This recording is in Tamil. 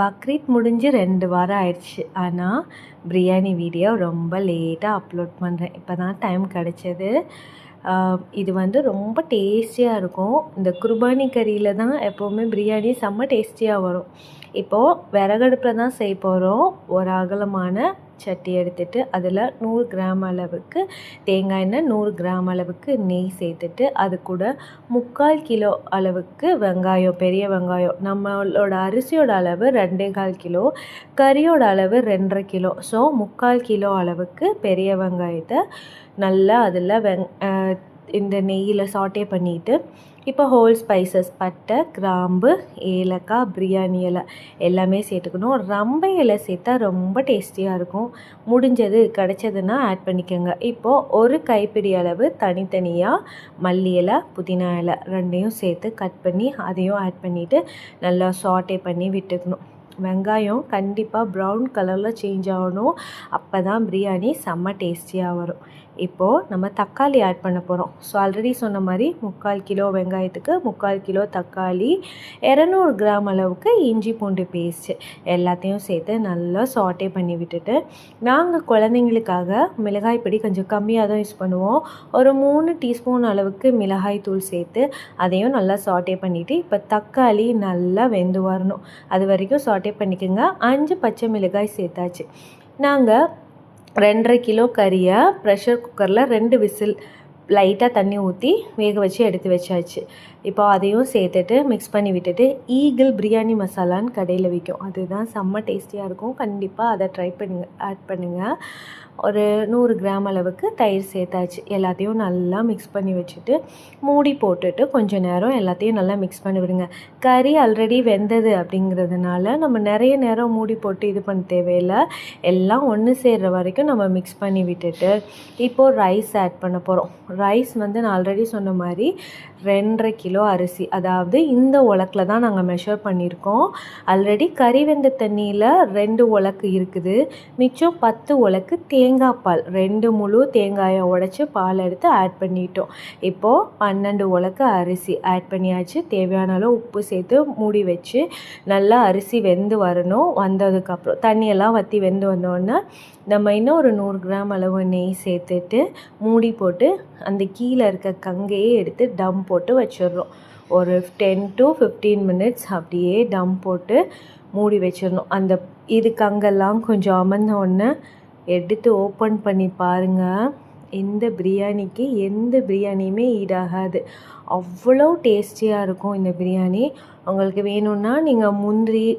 பக்ரீத் முடிஞ்சு ரெண்டு வாரம் ஆயிடுச்சு. ஆனால் பிரியாணி வீடியோ ரொம்ப லேட்டாக அப்லோட் பண்ணுறேன் இப்போ தான் டைம் கிடச்சது. இது வந்து ரொம்ப டேஸ்டியாக இருக்கும். இந்த குர்பானி கறியில் தான் எப்போவுமே பிரியாணி செம்ம டேஸ்டியாக வரும். இப்போது விறகடுப்பில் தான் செய்ய போகிறோம் ஒரு அகலமான சட்டி எடுத்துட்டு அதில் நூறு கிராம் அளவுக்கு தேங்காய் எண்ணெய் நூறு கிராம் அளவுக்கு நெய் சேர்த்துட்டு அது கூட முக்கால் கிலோ அளவுக்கு வெங்காயம் பெரிய வெங்காயம். நம்மளோட அரிசியோட அளவு ரெண்டே கால் கிலோ கறியோட அளவு ரெண்டரை கிலோ. ஸோ முக்கால் கிலோ அளவுக்கு பெரிய வெங்காயத்தை நல்லா அதில் வெங் இந்த நெய்யில் சாட்டே பண்ணிவிட்டு இப்போ ஹோல் ஸ்பைசஸ் பட்டை கிராம்பு ஏலக்காய் பிரியாணி இலை எல்லாமே சேர்த்துக்கணும். ரம்பை இலை சேர்த்தா ரொம்ப டேஸ்டியாக இருக்கும். முடிஞ்சது கிடச்சதுன்னா ஆட் பண்ணிக்கோங்க. இப்போது ஒரு கைப்பிடி அளவு தனித்தனியாக மல்லி இலை புதினா இலை ரெண்டையும் சேர்த்து கட் பண்ணி அதையும் ஆட் பண்ணிவிட்டு நல்லா சாட்டே பண்ணி விட்டுக்கணும். வெங்காயம் கண்டிப்பாக ப்ரௌன் கலரில் சேஞ்ச் ஆகணும். அப்போ தான் பிரியாணி செம்ம டேஸ்டியாக வரும். இப்போது நம்ம தக்காளி ஆட் பண்ண போகிறோம் ஸோ ஆல்ரெடி சொன்ன மாதிரி முக்கால் கிலோ வெங்காயத்துக்கு முக்கால் கிலோ தக்காளி இரநூறு கிராம் அளவுக்கு இஞ்சி பூண்டு பேஸ்ட்டு எல்லாத்தையும் சேர்த்து நல்லா சாட்டே பண்ணி விட்டுட்டு நாங்கள் குழந்தைங்களுக்காக மிளகாய் பொடி கொஞ்சம் கம்மியாக தான் யூஸ் பண்ணுவோம். ஒரு மூணு டீஸ்பூன் அளவுக்கு மிளகாய் தூள் சேர்த்து அதையும் நல்லா சாட்டே பண்ணிவிட்டு இப்போ தக்காளி நல்லா வெந்து வரணும். அது வரைக்கும் சாட்டே பண்ணிக்கோங்க. அஞ்சு பச்சை மிளகாய் சேர்த்தாச்சு. நாங்கள் ரெண்டரை கிலோ கறியை ப்ரெஷர் குக்கரில் ரெண்டு விசில் லைட்டாக தண்ணி ஊற்றி வேக வச்சு எடுத்து வச்சாச்சு. இப்போ அதையும் சேர்த்துட்டு மிக்ஸ் பண்ணி விட்டுட்டு ஈகிள் பிரியாணி மசாலான்னு கடையில் விற்கும் அதுதான் செம்ம டேஸ்டியாக இருக்கும். கண்டிப்பாக அதை ட்ரை பண்ணுங்கள் ஆட் பண்ணுங்கள் ஒரு நூறு கிராம் அளவுக்கு தயிர் சேர்த்தாச்சு. எல்லாத்தையும் நல்லா மிக்ஸ் பண்ணி வச்சுட்டு மூடி போட்டுட்டு கொஞ்சம் நேரம் எல்லாத்தையும் நல்லா மிக்ஸ் பண்ணி விடுங்க. கறி ஆல்ரெடி வெந்தது அப்படிங்கிறதுனால நம்ம நிறைய நேரம் மூடி போட்டு இது பண்ண தேவையில்லை. எல்லாம் ஒன்று சேர்கிற வரைக்கும் நம்ம மிக்ஸ் பண்ணி விட்டுட்டு இப்போது ரைஸ் ஆட் பண்ண போகிறோம் ரைஸ் வந்து நான் ஆல்ரெடி சொன்ன மாதிரி ரெண்டரை கிலோ அரிசி. அதாவது இந்த உலக்கில் தான் நாங்கள் மெஷர் பண்ணியிருக்கோம். ஆல்ரெடி கறி வெந்த தண்ணியில் ரெண்டு உலக்கு இருக்குது. மிச்சம் பத்து உலக்கு தேங்காய் பால். ரெண்டு முழு தேங்காயை உடச்சி பால் எடுத்து ஆட் பண்ணிட்டோம். இப்போது பன்னெண்டு உலக்கு அரிசி ஆட் பண்ணியாச்சு. தேவையான அளவு உப்பு சேர்த்து மூடி வச்சு நல்லா அரிசி வெந்து வரணும். வந்ததுக்கப்புறம் தண்ணியெல்லாம் வற்றி வெந்து வந்தோடனே நம்ம இன்னும் ஒரு நூறு கிராம் அளவு நெய் சேர்த்துட்டு மூடி போட்டு அந்த கீழே இருக்க கங்கையே எடுத்து டம் போட்டு வச்சிடுறோம் ஒரு டென் டு ஃபிஃப்டீன் மினிட்ஸ் அப்படியே டம் போட்டு மூடி வச்சிடணும். அந்த இதுக்கு அங்கெல்லாம் கொஞ்சம் அமர்ந்த உடனே எடுத்து ஓப்பன் பண்ணி பாருங்கள் எந்த பிரியாணிக்கு எந்த பிரியாணியுமே ஈடாகாது. அவ்வளோ டேஸ்டியாக இருக்கும் இந்த பிரியாணி. உங்களுக்கு வேணும்னா நீங்கள் முந்திரி